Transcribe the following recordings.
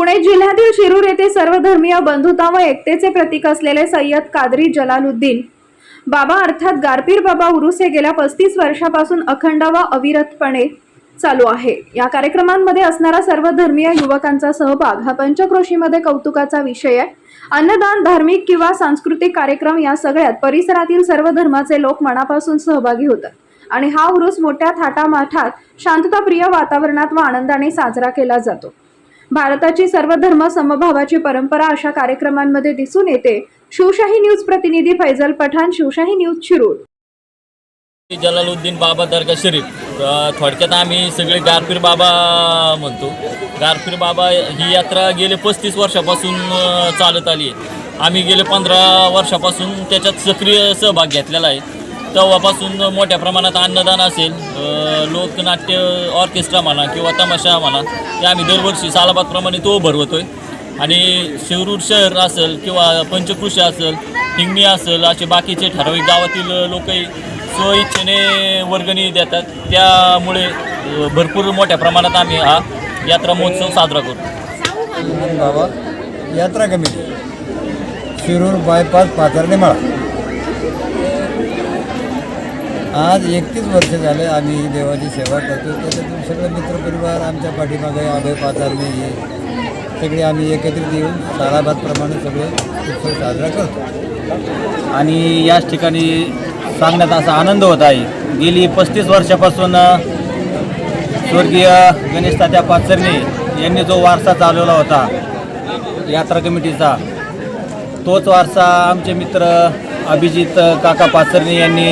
पुणे जिल्ह्यातील शिरूर येथे सर्वधर्मीय बंधुता व एकतेचे प्रतीक असलेले सय्यद कादरी जलालुद्दीन. बाबा अर्थात गारपीर बाबा उरुस हे गेल्या पस्तीस वर्षापासून अखंड व अविरतपणे चालू आहे. या कार्यक्रमांमध्ये असणारा सर्व धर्मीय युवकांचा सहभाग हा पंचक्रोशीमध्ये कौतुकाचा विषय आहे. अन्नदान धार्मिक किंवा सांस्कृतिक कार्यक्रम या सगळ्यात परिसरातील सर्व धर्माचे लोक मनापासून सहभागी होतात. आणि हा उरूस मोठ्या थाटामाठात शांतताप्रिय वातावरणात व आनंदाने साजरा केला जातो. भारताची सर्व धर्म समभावाची परंपरा अशा कार्यक्रमांमध्ये दिसून येते. शिवशाही न्यूज प्रतिनिधी फैजल पठाण शिवशाही न्यूज शिरूर. जलालुद्दीन बाबा दर्गा शरीफ. थोडक्यात आम्ही सगळे गारपीर बाबा म्हणतो. गारपीर बाबा ही यात्रा गेले पस्तीस वर्षापासून चालत आली आहे. आम्ही गेले पंधरा वर्षापासून त्याच्यात सक्रिय सहभाग घेतलेला आहे. तेव्हापासून मोठ्या प्रमाणात अन्नदान असेल लोकनाट्य ऑर्केस्ट्रा म्हणा किंवा तमाशा म्हणा ते आम्ही दरवर्षी सालाबादप्रमाणे तो भरवतोय. आणि शिरूर शहर असेल किंवा पंचकृषी असेल हिंगणी असेल असे बाकीचे ठराविक गावातील लोकही स्वइच्छेने वर्गणी देतात. त्यामुळे भरपूर मोठ्या प्रमाणात आम्ही हा यात्रा महोत्सव साजरा करतो. बाबा यात्रा कमिटी शिरूर बायपास पाथर्डी मळा. आज एकतीस वर्ष झाले आम्ही ही देवाची सेवा करतो त्याच्यातून सगळे मित्रपरिवार आमच्या पाठीमागे अभय पाथर्डी हे सगळे आम्ही एकत्रित येऊन सालाबादप्रमाणे सगळे उत्सव साजरा करतो आणि याच ठिकाणी सांगण्यात असा आनंद होत आहे. गेली पस्तीस वर्षापासून स्वर्गीय गणेश तात्या पाचरणे यांनी जो वारसा चालवला होता यात्रा कमिटीचा तोच वारसा आमचे मित्र अभिजित काका पाचरणे यांनी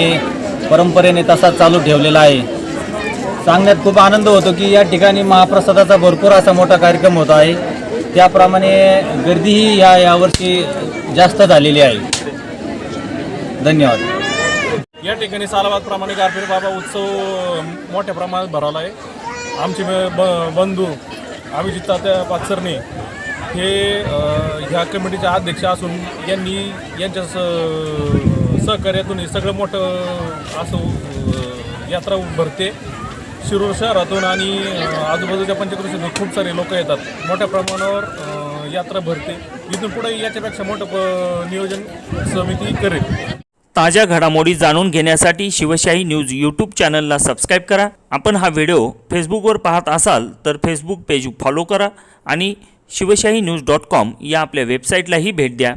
परंपरेने तसाच चालू ठेवलेला आहे. सांगण्यात खूप आनंद होतो की या ठिकाणी महाप्रसादाचा भरपूर असा मोठा कार्यक्रम होत आहे. त्याप्रमाणे गर्दीही या यावर्षी जास्त झालेली आहे. धन्यवाद. या ठिकाणी सालाबादप्रमाणे गारपीर बाबा उत्सव मोठ्या प्रमाणात भरवला आहे. आमचे ब- ब- बंधू अभिजित तात्या पाचरणे हे ह्या कमिटीचे अध्यक्ष असून यांनी यांच्या सहकार्यातून हे सगळं मोठं असं यात्रा भरते शिरूर शहरातून आणि आजूबाजूच्या पंचकृषीतून खूप सारे लोक येतात. मोठ्या प्रमाणावर यात्रा भरते. इथून पुढे याच्यापेक्षा मोठं नियोजन समिती करेल. ताज्या घडामोडी जाणून घेण्यासाठी शिवशाही न्यूज यूट्यूब चॅनलला सबस्क्राईब करा. आपण हा व्हिडिओ फेसबुकवर पाहत असाल तर फेसबुक पेज फॉलो करा आणि शिवशाही न्यूज डॉट कॉम या आपल्या वेबसाईटलाही भेट द्या.